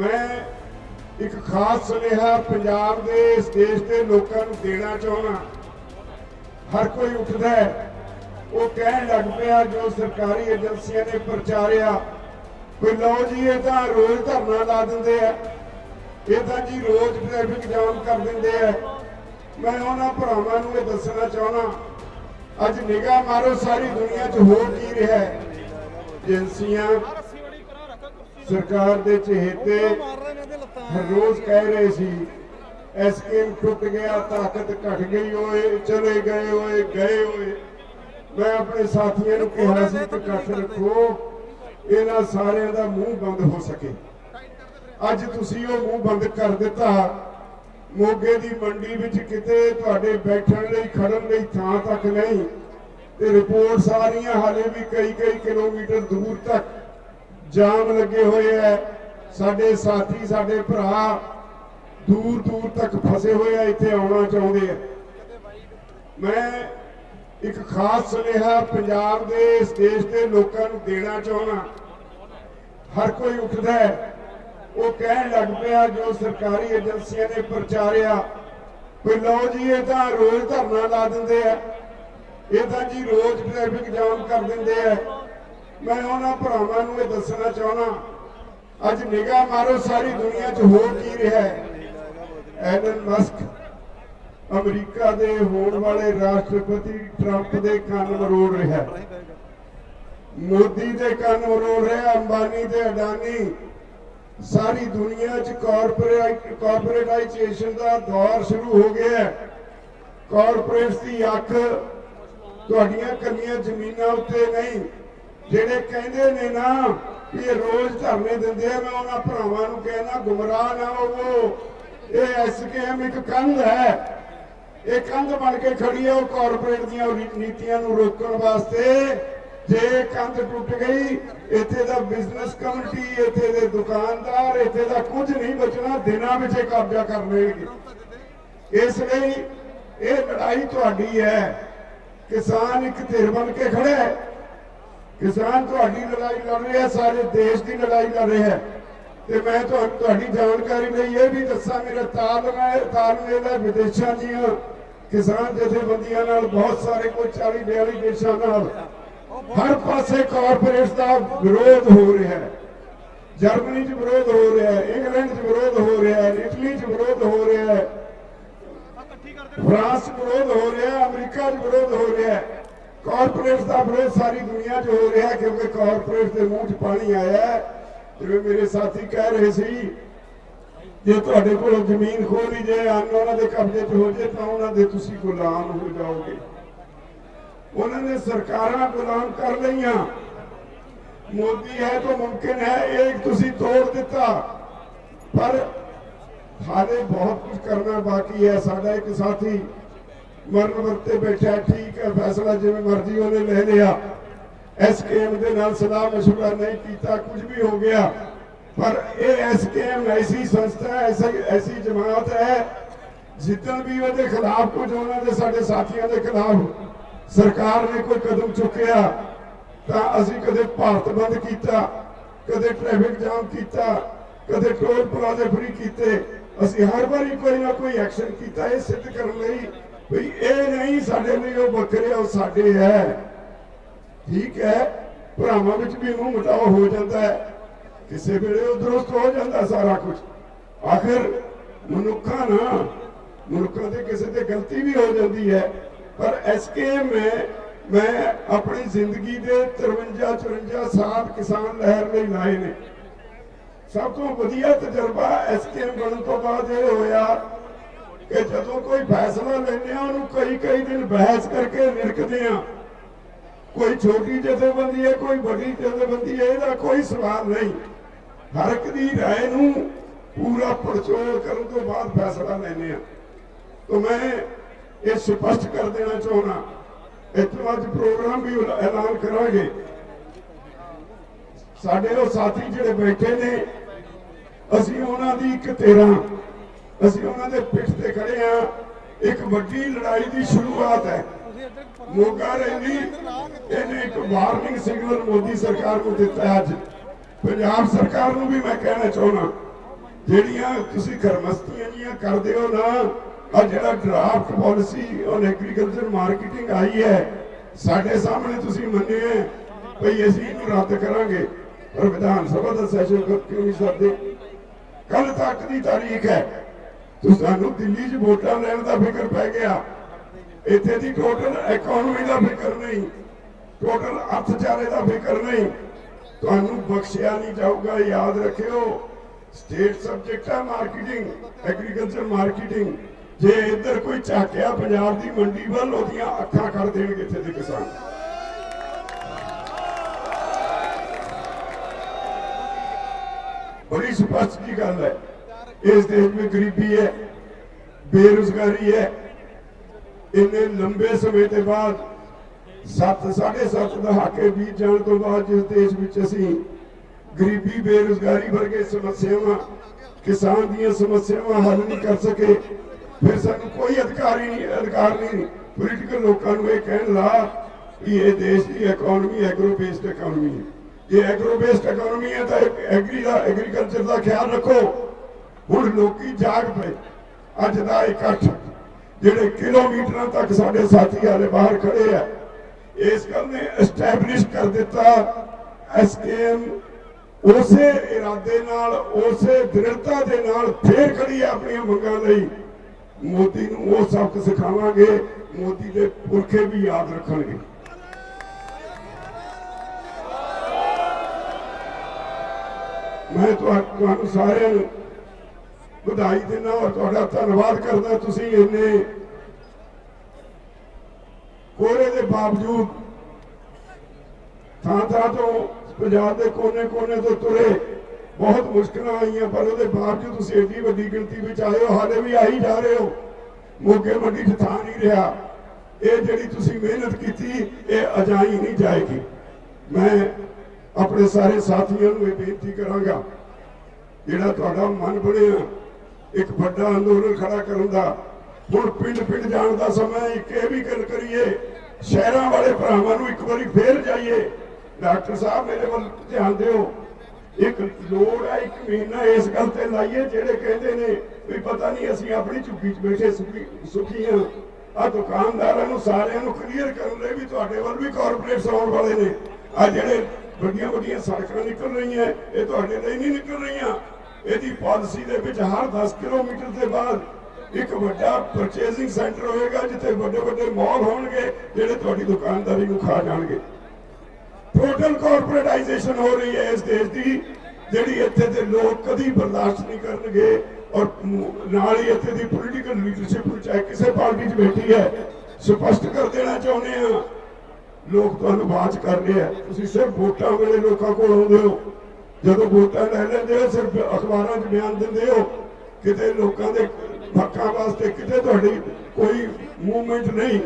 ਮੈਂ ਇੱਕ ਖਾਸ ਸੁਨੇਹਾ ਪੰਜਾਬ ਦੇ, ਇਸ ਦੇਸ਼ ਦੇ ਲੋਕਾਂ ਨੂੰ ਦੇਣਾ ਚਾਹੁੰਦਾ ਹਰ ਕੋਈ ਉੱਠਦਾ ਹੈ, ਉਹ ਕਹਿਣ ਲੱਗ ਪਿਆ ਜੋ ਸਰਕਾਰੀ ਏਜੰਸੀਆਂ ਨੇ ਪ੍ਰਚਾਰਿਆ ਕੋਈ ਲਓ ਜੀ, ਇਹ ਤਾਂ ਰੋਜ਼ ਧਰਨਾ ਲਾ ਦਿੰਦੇ ਆ। ਇਹ ਤਾਂ ਜੀ ਰੋਜ਼ ਟ੍ਰੈਫਿਕ ਜਾਮ ਕਰ ਦਿੰਦੇ ਆ। ਮੈਂ ਉਹਨਾਂ ਭਰਾਵਾਂ ਨੂੰ ਇਹ ਦੱਸਣਾ ਚਾਹੁੰਦਾ ਅੱਜ ਨਿਗਾਹ ਮਾਰੋ, ਸਾਰੀ ਦੁਨੀਆ 'ਚ ਹੋ ਕੀ ਰਿਹਾ ਏਜੰਸੀਆਂ ਸਰਕਾਰ ਦੇ ਚਹੇਤੇ ਹਰ ਰੋਜ਼ ਕਹਿ ਰਹੇ ਸੀ ਐਸਕੇਐਮ ਟੁੱਟ ਗਿਆ ਤਾਕਤ ਘਟ ਗਈ ਓਏ ਚਲੇ ਗਏ ਓਏ ਗਏ ਓਏ। ਮੈਂ ਆਪਣੇ ਸਾਥੀਆਂ ਨੂੰ ਕਿਹਾ ਸੀ ਕਿ ਇਕੱਠ ਰੱਖੋ ਇਹਨਾਂ ਸਾਰਿਆਂ ਦਾ ਮੂੰਹ ਬੰਦ ਹੋ ਸਕੇ। ਅੱਜ ਤੁਸੀਂ ਉਹ ਮੂੰਹ ਬੰਦ ਕਰ ਦਿੱਤਾ। ਮੋਗੇ ਦੀ ਮੰਡੀ ਵਿੱਚ ਕਿਤੇ ਤੁਹਾਡੇ ਬੈਠਣ ਲਈ ਖੜਨ ਲਈ ਥਾਂ ਤੱਕ ਨਹੀਂ। ਤੇ ਰਿਪੋਰਟਸ ਆ ਰਹੀਆਂ ਹਾਲੇ ਵੀ ਕਈ ਕਈ ਕਿਲੋਮੀਟਰ ਦੂਰ ਤੱਕ ਜਾਮ ਲੱਗੇ ਹੋਏ ਐ ਸਾਡੇ ਸਾਥੀ, ਸਾਡੇ ਭਰਾ ਦੂਰ ਦੂਰ ਤੱਕ ਫਸੇ ਹੋਏ ਆ, ਇੱਥੇ ਆਉਣਾ ਚਾਹੁੰਦੇ ਆ। ਮੈਂ ਇੱਕ ਖਾਸ ਸੁਨੇਹਾ ਪੰਜਾਬ ਦੇ, ਇਸ ਦੇਸ਼ ਦੇ ਲੋਕਾਂ ਨੂੰ ਦੇਣਾ ਚਾਹੁੰਦਾ ਹਰ ਕੋਈ ਉੱਠਦਾ ਹੈ। ਉਹ ਕਹਿਣ ਲੱਗ ਪਿਆ, ਜੋ ਸਰਕਾਰੀ ਏਜੰਸੀਆਂ ਨੇ ਪ੍ਰਚਾਰਿਆ ਕੋਈ ਲਓ ਜੀ, ਇਹ ਤਾਂ ਰੋਜ਼ ਧਰਨਾ ਲਾ ਦਿੰਦੇ ਆ। ਇਹ ਤਾਂ ਜੀ ਰੋਜ਼ ਟ੍ਰੈਫਿਕ ਜਾਮ ਕਰ ਦਿੰਦੇ ਆ। ਮੈਂ ਉਹਨਾਂ ਭਰਾਵਾਂ ਨੂੰ ਇਹ ਦੱਸਣਾ ਚਾਹੁੰਦਾ, ਅੱਜ ਨਿਗਾਹ ਮਾਰੋ, ਸਾਰੀ ਦੁਨੀਆ 'ਚ ਹੋ ਕੀ ਰਿਹਾ ਹੈ? ਐਲਨ ਮਸਕ ਅਮਰੀਕਾ ਦੇ ਹੋਣ ਵਾਲੇ ਰਾਸ਼ਟਰਪਤੀ ਟਰੰਪ ਦੇ ਕੰਨ ਮਰੋੜ ਰਿਹਾ ਮੋਦੀ ਦੇ ਕੰਨ ਮਰੋੜ ਰਿਹਾ ਅੰਬਾਨੀ ਤੇ ਅਡਾਨੀ। ਸਾਰੀ ਦੁਨੀਆ 'ਚ ਕਾਰਪੋਰੇਟ ਕਾਰਪੋਰੇਟਾਈਜੇਸ਼ਨ ਦਾ ਦੌਰ ਸ਼ੁਰੂ ਹੋ ਗਿਆ ਹੈ। ਕਾਰਪੋਰੇਟਸ ਦੀ ਅੱਖ ਤੁਹਾਡੀਆਂ ਕੱਲੀਆਂ ਜ਼ਮੀਨਾਂ ਉੱਤੇ ਨਹੀਂ ਜਿਹੜੇ ਕਹਿੰਦੇ ਨੇ ਨਾ ਵੀ ਰੋਜ਼ ਧਰਨੇ ਦਿੰਦੇ ਆ, ਮੈਂ ਉਹਨਾਂ ਭਰਾਵਾਂ ਨੂੰ ਕਹਿਣਾ, ਗੁੰਮਰਾਹ ਨਾ ਹੋਵੋ। ਇਹ ਐਸਕੇਐਮ ਇੱਕ ਕੰਧ ਹੈ। ਇਹ ਕੰਧ ਬਣ ਕੇ ਖੜੀ ਹੈ, ਉਹ ਕਾਰਪੋਰੇਟ ਦੀਆਂ ਨੀਤੀਆਂ ਨੂੰ ਰੋਕਣ ਵਾਸਤੇ। ਜੇ ਕੰਧ ਟੁੱਟ ਗਈ, ਇੱਥੇ ਦਾ ਬਿਜ਼ਨਸ ਕਮਿਟੀ ਇੱਥੇ ਦੇ ਦੁਕਾਨਦਾਰ, ਇੱਥੇ ਦਾ ਕੁਝ ਨਹੀਂ ਬਚਣਾ, ਦਿਨਾਂ ਵਿੱਚ ਕਬਜ਼ਾ ਕਰ ਲੈਣਗੇ। ਇਸ ਲਈ ਇਹ ਲੜਾਈ ਤੁਹਾਡੀ ਹੈ। ਕਿਸਾਨ ਇੱਕ ਧਿਰ ਬਣ ਕੇ ਖੜਾ ਹੈ। ਕਿਸਾਨ ਤੁਹਾਡੀ ਲੜਾਈ ਲੜ ਰਿਹਾ ਸਾਰੇ ਦੇਸ਼ ਦੀ ਲੜਾਈ ਲੜ ਰਿਹਾ ਤੇ ਮੈਂ ਤੁਹਾਨੂੰ ਤੁਹਾਡੀ ਜਾਣਕਾਰੀ ਲਈ ਇਹ ਵੀ ਦੱਸਾਂ, ਮੇਰਾ ਤਾਲਮੇਲ ਤਾਲਮੇਲ ਹੈ ਵਿਦੇਸ਼ਾਂ ਦੀਆਂ। ਕਿਸਾਨ ਜਥੇਬੰਦੀਆਂ ਨਾਲ ਬਹੁਤ ਸਾਰੇ, ਕੋਈ 40 42 ਦੇਸ਼ਾਂ ਨਾਲ। ਹਰ ਪਾਸੇ ਕਾਰਪੋਰੇਟਸ ਦਾ ਵਿਰੋਧ ਹੋ ਰਿਹਾ ਹੈ। ਜਰਮਨੀ 'ਚ ਵਿਰੋਧ ਹੋ ਰਿਹਾ ਹੈ, ਇੰਗਲੈਂਡ 'ਚ ਵਿਰੋਧ ਹੋ ਰਿਹਾ ਹੈ, ਇਟਲੀ 'ਚ ਵਿਰੋਧ ਹੋ ਰਿਹਾ ਹੈ। ਫਰਾਂਸ 'ਚ ਵਿਰੋਧ ਹੋ ਰਿਹਾ ਅਮਰੀਕਾ 'ਚ ਵਿਰੋਧ ਹੋ ਰਿਹਾ ਹੈ। ਕਾਰਪੋਰੇਟਸ ਦਾ ਵਿਰੋਧ ਸਾਰੀ ਦੁਨੀਆ 'ਚ ਹੋ ਰਿਹਾ ਕਿਉਂਕਿ ਕਾਰਪੋਰੇਟਸ ਦੇ ਮੂੰਹ 'ਚ ਪਾਣੀ ਆਇਆ ਜਿਵੇਂ ਮੇਰੇ ਸਾਥੀ ਕਹਿ ਰਹੇ ਸੀ, ਜੇ ਤੁਹਾਡੇ ਕੋਲ ਜ਼ਮੀਨ ਖੋਲੀ ਜੇ ਅੰਨ ਉਹਨਾਂ ਦੇ ਕਬਜ਼ੇ 'ਚ ਹੋ ਜੇ ਤਾਂ ਉਹਨਾਂ ਦੇ ਤੁਸੀਂ ਗੁਲਾਮ ਹੋ ਜਾਓਗੇ। ਉਹਨਾਂ ਨੇ ਸਰਕਾਰਾਂ ਗੁਲਾਮ ਕਰ ਲਈਆਂ। ਮੋਦੀ ਹੈ ਤਾਂ ਮੁਮਕਿਨ ਹੈ ਇਹ ਤੁਸੀਂ ਤੋੜ ਦਿੱਤਾ। ਪਰ ਹਾਲੇ ਬਹੁਤ ਕੁਝ ਕਰਨਾ ਬਾਕੀ ਹੈ। ਸਾਡਾ ਇੱਕ ਸਾਥੀ ਮਰਨ ਵਰਤੇ ਬੈਠਾ ਠੀਕ ਹੈ, ਫੈਸਲਾ ਜਿਵੇਂ ਮਰਜ਼ੀ ਉਹਨੇ ਲੈ ਲਿਆ। ਐਸਕੇਐਮ ਦੇ ਨਾਲ ਸਲਾਹ ਮਸ਼ਵਰਾ ਨਹੀਂ ਕੀਤਾ, ਕੁਝ ਵੀ ਹੋ ਗਿਆ। ਪਰ ਇਹ ਐਸਕੇਐਮ ਐਸੀ ਸੰਸਥਾ ਐਸੀ ਐਸੀ ਜਮਾਤ ਹੈ, ਜਿੱਦਣ ਵੀ ਉਹਦੇ ਖਿਲਾਫ ਕੁਝ ਉਹਨਾਂ ਦੇ ਸਾਡੇ ਸਾਥੀਆਂ ਦੇ ਖਿਲਾਫ ਸਰਕਾਰ ਨੇ ਕੋਈ ਕਦਮ ਚੁੱਕਿਆ, ਤਾਂ ਅਸੀਂ ਕਦੇ ਭਾਰਤ ਬੰਦ ਕੀਤਾ, ਕਦੇ ਟ੍ਰੈਫਿਕ ਜਾਮ ਕੀਤਾ, ਕਦੇ ਟੋਲ ਪਲਾਜ਼ੇ ਫਰੀ ਕੀਤੇ। ਅਸੀਂ ਹਰ ਵਾਰੀ ਕੋਈ ਨਾ ਕੋਈ ਐਕਸ਼ਨ ਕੀਤਾ, ਇਹ ਸਿੱਧ ਕਰਨ ਲਈ ਵੀ ਇਹ ਨਹੀਂ ਸਾਡੇ ਲਈ ਉਹ ਵੱਖਰੇ, ਉਹ ਸਾਡੇ ਹੈ। ਠੀਕ ਹੈ, ਭਰਾਵਾਂ ਵਿੱਚ ਵੀ ਮੂੰਹ ਮਟਾਓ, ਹੋ ਜਾਂਦਾ ਹੈ। ਕਿਸੇ ਵੇਲੇ ਉਹ ਦਰੁਸਤ ਹੋ ਜਾਂਦਾ ਸਾਰਾ ਕੁਝ। ਆਖਿਰ ਮਨੁੱਖਾਂ ਨਾ, ਮਨੁੱਖਾਂ ਦੇ ਕਿਸੇ ਤੇ ਗਲਤੀ ਵੀ ਹੋ ਜਾਂਦੀ ਹੈ। ਪਰ ਐਸਕੇਐਮ ਹੈ ਮੈਂ ਆਪਣੀ ਜ਼ਿੰਦਗੀ ਦੇ 53 54 ਸਾਲ ਕਿਸਾਨ ਲਹਿਰ ਲਈ ਲਾਏ ਨੇ। ਸਭ ਤੋਂ ਵਧੀਆ ਤਜਰਬਾ ਐਸਕੇਐਮ ਬਣਨ ਤੋਂ ਬਾਅਦ ਇਹ ਹੋਇਆ ਕਿ ਜਦੋਂ ਕੋਈ ਫੈਸਲਾ ਲੈਂਦੇ ਆ ਉਹਨੂੰ ਕਈ ਕਈ ਦਿਨ ਬਹਿਸ ਕਰਕੇ ਨਿਰਕਦੇ ਆ ਕੋਈ ਛੋਟੀ ਜਥੇਬੰਦੀ ਹੈ ਕੋਈ ਵੱਡੀ ਜਥੇਬੰਦੀ ਹੈ ਇਹਦਾ ਕੋਈ ਸਵਾਲ ਨਹੀਂ ਹਰ ਇੱਕ ਦੀ رائے ਨੂੰ ਪੂਰਾ ਪੜਚੋਲ ਕਰਨ ਤੋਂ ਬਾਅਦ ਫੈਸਲਾ ਲੈਂਦੇ ਆ ਤਾਂ ਮੈਂ ਇਹ ਸਪਸ਼ਟ ਕਰ ਦੇਣਾ ਚਾਹੁੰਦਾ ਇੱਥੋਂ ਅੱਜ ਪ੍ਰੋਗਰਾਮ ਵੀ ਐਲਾਨ ਕਰਾਂਗੇ ਸਾਡੇ ਉਹ ਸਾਥੀ ਜਿਹੜੇ ਬੈਠੇ ਨੇ ਅਸੀਂ ਉਹਨਾਂ ਦੀ ਇੱਕ ਤੇਰਾਂ ਅਸੀਂ ਉਹਨਾਂ ਦੇ ਪਿੱਠ ਤੇ ਖੜੇ ਆ ਇੱਕ ਵੱਡੀ ਲੜਾਈ ਦੀ ਸ਼ੁਰੂਆਤ ਹੈ। ਮੋਗਾ ਰੈਲੀ ਇਹਨੇ ਇੱਕ ਵਾਰਨਿੰਗ ਸਿਗਨਲ ਮੋਦੀ ਸਰਕਾਰ ਨੂੰ ਦਿੱਤਾ ਅੱਜ। ਪੰਜਾਬ ਸਰਕਾਰ ਨੂੰ ਵੀ ਮੈਂ ਕਹਿਣਾ ਚਾਹੁੰਦਾ, ਜਿਹੜੀਆਂ ਤੁਸੀਂ ਖਰਮਸਤੀਆਂ ਜੀਆਂ ਕਰਦੇ ਹੋ ਨਾ ਆ ਜਿਹੜਾ draft policy on agriculture marketing ਆਈ ਹੈ, ਸਾਡੇ ਸਾਹਮਣੇ ਤੁਸੀਂ ਮੰਨੇ ਭਈ ਅਸੀਂ ਇਹਨੂੰ ਰੱਦ ਕਰਾਂਗੇ। ਪਰ ਵਿਧਾਨ ਸਭਾ ਦਾ ਸੈਸ਼ਨ ਕਿਉਂ ਨਹੀਂ ਸਕਦੇ ਕੱਲ ਤੱਕ ਦੀ ਤਾਰੀਖ ਹੈ। ਤੁਸੀਂ ਸਾਨੂੰ ਦਿੱਲੀ 'ਚ ਵੋਟਾਂ ਲੈਣ ਦਾ ਫਿਕਰ ਪੈ ਗਿਆ। ਇੱਥੇ ਦੀ ਟੋਟਲ ਇਕਨੋਮੀ ਦਾ ਫਿਕਰ ਨਹੀਂ ਟੋਟਲ ਅਰਥਚਾਰੇ ਦਾ ਫਿਕਰ ਨਹੀਂ। ਤੁਹਾਨੂੰ ਬਖਸ਼ਿਆ ਨਹੀਂ ਜਾਊਗਾ, ਯਾਦ ਰੱਖਿਓ। ਸਟੇਟ ਸਬਜੈਕਟ ਹੈ ਮਾਰਕੀਟਿੰਗ ਐਗਰੀਕਲਚਰ ਮਾਰਕੀਟਿੰਗ ਜੇ ਇੱਧਰ ਕੋਈ ਝਾਕਿਆ ਪੰਜਾਬ ਦੀ ਮੰਡੀ ਵੱਲ, ਉਹਦੀਆਂ ਅੱਖਾਂ ਕਰ ਦੇਣਗੇ ਇੱਥੇ ਦੇ ਕਿਸਾਨ। ਬੜੀ ਸਪਸ਼ਟ ਜੀ ਗੱਲ ਹੈ। ਇਸ ਦੇਸ਼ ਵਿੱਚ ਗਰੀਬੀ ਹੈ ਬੇਰੁਜ਼ਗਾਰੀ ਹੈ ਇੰਨੇ ਲੰਬੇ ਸਮੇਂ ਦੇ ਬਾਅਦ 7 7.5 ਦਹਾਕੇ ਬੀਤ ਜਾਣ ਤੋਂ ਬਾਅਦ ਜਿਸ ਦੇਸ਼ ਵਿੱਚ ਅਸੀਂ ਗਰੀਬੀ ਬੇਰੁਜ਼ਗਾਰੀ ਵਰਗੇ ਸਮੱਸਿਆਵਾਂ ਕਿਸਾਨ ਦੀਆਂ ਸਮੱਸਿਆਵਾਂ ਹੱਲ ਨਹੀਂ ਕਰ ਸਕੇ ਫਿਰ ਸਾਨੂੰ ਕੋਈ ਅਧਿਕਾਰ ਹੀ ਨਹੀਂ ਅਧਿਕਾਰ ਨਹੀਂ ਪੋਲੀਟੀਕਲ ਲੋਕਾਂ ਨੂੰ ਇਹ ਕਹਿਣ ਲਾ ਕਿ ਇਹ ਦੇਸ਼ ਦੀ ਇਕਨੋਮੀ ਐਗਰੋ ਬੇਸਡ ਇਕਨੋਮੀ ਹੈ ਇਹ ਐਗਰੋ ਬੇਸਡ ਇਕਨੋਮੀ ਹੈ ਤਾਂ ਐਗਰੀ ਦਾ ਐਗਰੀਕਲਚਰ ਦਾ ਖਿਆਲ ਰੱਖੋ ਹੁਣ ਲੋਕੀ ਜਾਗ ਪਏ। ਅੱਜ ਦਾ ਇਕੱਠ ਜਿਹੜੇ ਕਿਲੋਮੀਟਰਾਂ ਤੱਕ ਸਾਡੇ ਸਾਥੀ ਹਾਲੇ ਬਾਹਰ ਖੜੇ ਆ, ਇਸ ਗੱਲ ਨੇ ਐਸਟੈਬਲਿਸ਼ ਕਰ ਦਿੱਤਾ ਐਸਕੇਐਮ ਉਸੇ ਇਰਾਦੇ ਨਾਲ, ਉਸੇ ਦ੍ਰਿੜਤਾ ਦੇ ਨਾਲ ਫੇਰ ਖੜੀ ਹੈ ਆਪਣੀਆਂ ਮੰਗਾਂ ਲਈ। ਮੋਦੀ ਨੂੰ ਉਹ ਸਬਕ ਸਿਖਾਵਾਂਗੇ, ਮੋਦੀ ਦੇ ਪੁਰਖੇ ਵੀ ਯਾਦ ਰੱਖਣਗੇ। ਮੈਂ ਤੁਹਾ- ਤੁਹਾਨੂੰ ਸਾਰਿਆਂ ਨੂੰ ਵਧਾਈ ਦਿੰਦਾ ਔਰ ਤੁਹਾਡਾ ਧੰਨਵਾਦ ਕਰਦਾ ਤੁਸੀਂ ਇੰਨੇ ਕੋਰੇ ਦੇ ਬਾਵਜੂਦ ਥਾਂ ਥਾਂ ਤੋਂ ਪੰਜਾਬ ਦੇ ਕੋਨੇ-ਕੋਨੇ ਤੋਂ ਤੁਰੇ। ਬਹੁਤ ਮੁਸ਼ਕਲਾਂ ਆਈਆਂ, ਪਰ ਉਹਦੇ ਬਾਵਜੂਦ ਤੁਸੀਂ ਏਡੀ ਵੱਡੀ ਗਿਣਤੀ ਵਿੱਚ ਆਏ ਹੋ, ਹਾਲੇ ਵੀ ਆਈ ਜਾ ਰਹੇ ਹੋ। ਮੋਗੇ ਮੰਡੀ 'ਚ ਥਾਂ ਨਹੀਂ ਰਿਹਾ। ਇਹ ਜਿਹੜੀ ਤੁਸੀਂ ਮਿਹਨਤ ਕੀਤੀ, ਇਹ ਅਜਾਈ ਨਹੀਂ ਜਾਏਗੀ। ਮੈਂ ਆਪਣੇ ਸਾਰੇ ਸਾਥੀਆਂ ਨੂੰ ਇਹ ਬੇਨਤੀ ਕਰਾਂਗਾ, ਜਿਹੜਾ ਤੁਹਾਡਾ ਮਨ ਬਣਿਆ ਇੱਕ ਵੱਡਾ ਅੰਦੋਲਨ ਖੜਾ ਕਰਨ ਦਾ। ਹੁਣ ਪਿੰਡ ਪਿੰਡ ਜਾਣ ਦਾ ਸਮਾਂ ਇੱਕ ਇਹ ਵੀ ਗੱਲ ਕਰੀਏ, ਸ਼ਹਿਰਾਂ ਵਾਲੇ ਭਰਾਵਾਂ ਨੂੰ ਇੱਕ ਵਾਰੀ ਫੇਰ ਜਾਈਏ। ਡਾਕਟਰ ਸਾਹਿਬ, ਮੇਰੇ ਵੱਲ ਧਿਆਨ ਦਿਓ। ਇੱਕ ਲੋੜ ਹੈ, ਇੱਕ ਮਹੀਨਾ ਇਸ ਗੱਲ ਤੇ ਲਾਈਏ, ਜਿਹੜੇ ਕਹਿੰਦੇ ਨੇ ਵੀ ਪਤਾ ਨਹੀਂ ਅਸੀਂ ਆਪਣੀ ਝੁੱਗੀ 'ਚ ਬੈਠੇ ਸੁਖੀ ਸੁਖੀ ਹਾਂ। ਆ ਦੁਕਾਨਦਾਰਾਂ ਨੂੰ, ਸਾਰਿਆਂ ਨੂੰ ਕਲੀਅਰ ਕਰਨ ਲਈ ਵੀ ਤੁਹਾਡੇ ਵੱਲ ਵੀ ਕਾਰਪੋਰੇਟਸ ਆਉਣ ਵਾਲੇ ਨੇ। ਆ ਜਿਹੜੇ ਵੱਡੀਆਂ ਵੱਡੀਆਂ ਸੜਕਾਂ ਨਿਕਲ ਰਹੀਆਂ, ਇਹ ਤੁਹਾਡੇ ਲਈ ਨਹੀਂ ਨਿਕਲ ਰਹੀਆਂ। ਇਹਦੀ ਪਾਲਿਸੀ ਦੇ ਵਿੱਚ ਹਰ 10 ਕਿਲੋਮੀਟਰ ਦੇ ਬਾਅਦ ਇੱਕ ਵੱਡਾ ਪਰਚੇਸਿੰਗ ਸੈਂਟਰ ਹੋਏਗਾ, ਜਿੱਥੇ ਵੱਡੇ ਵੱਡੇ ਮਾਲ ਹੋਣਗੇ, ਜਿਹੜੇ ਤੁਹਾਡੀ ਦੁਕਾਨਦਾਰੀ ਨੂੰ ਖਾ ਜਾਣਗੇ। ਟੋਟਲ ਕਾਰਪੋਰੇਟਾਈਜੇਸ਼ਨ ਹੋ ਰਹੀ ਹੈ ਇਸ ਦੇਸ਼ ਦੀ, ਜਿਹੜੀ ਇੱਥੇ ਦੇ ਲੋਕ ਕਦੀ ਬਰਦਾਸ਼ਤ ਨਹੀਂ ਕਰਨਗੇ ਔਰ ਨਾਲ ਹੀ ਇੱਥੇ ਦੀ ਪੋਲੀਟੀਕਲ ਲੀਡਰਸ਼ਿਪ ਚਾਹੇ ਕਿਸੇ ਪਾਰਟੀ 'ਚ ਬੈਠੀ ਹੈ, ਸਪਸ਼ਟ ਕਰ ਦੇਣਾ ਚਾਹੁੰਦੇ ਆ ਲੋਕ ਤੁਹਾਨੂੰ ਬਾਤ ਕਰ ਰਹੇ ਆ। ਤੁਸੀਂ ਸਿਰਫ ਵੋਟਾਂ ਵੇਲੇ ਲੋਕਾਂ ਕੋਲ ਆਉਂਦੇ ਹੋ। ਜਦੋਂ ਵੋਟਾਂ ਲੈ ਲੈਂਦੇ ਹੋ ਸਿਰਫ ਅਖਬਾਰਾਂ 'ਚ ਬਿਆਨ ਦਿੰਦੇ ਹੋ, ਕਿਤੇ ਲੋਕਾਂ ਦੇ ਹੱਕਾਂ ਵਾਸਤੇ, ਕਿਤੇ ਤੁਹਾਡੀ ਕੋਈ ਮੂਵਮੈਂਟ ਨਹੀਂ।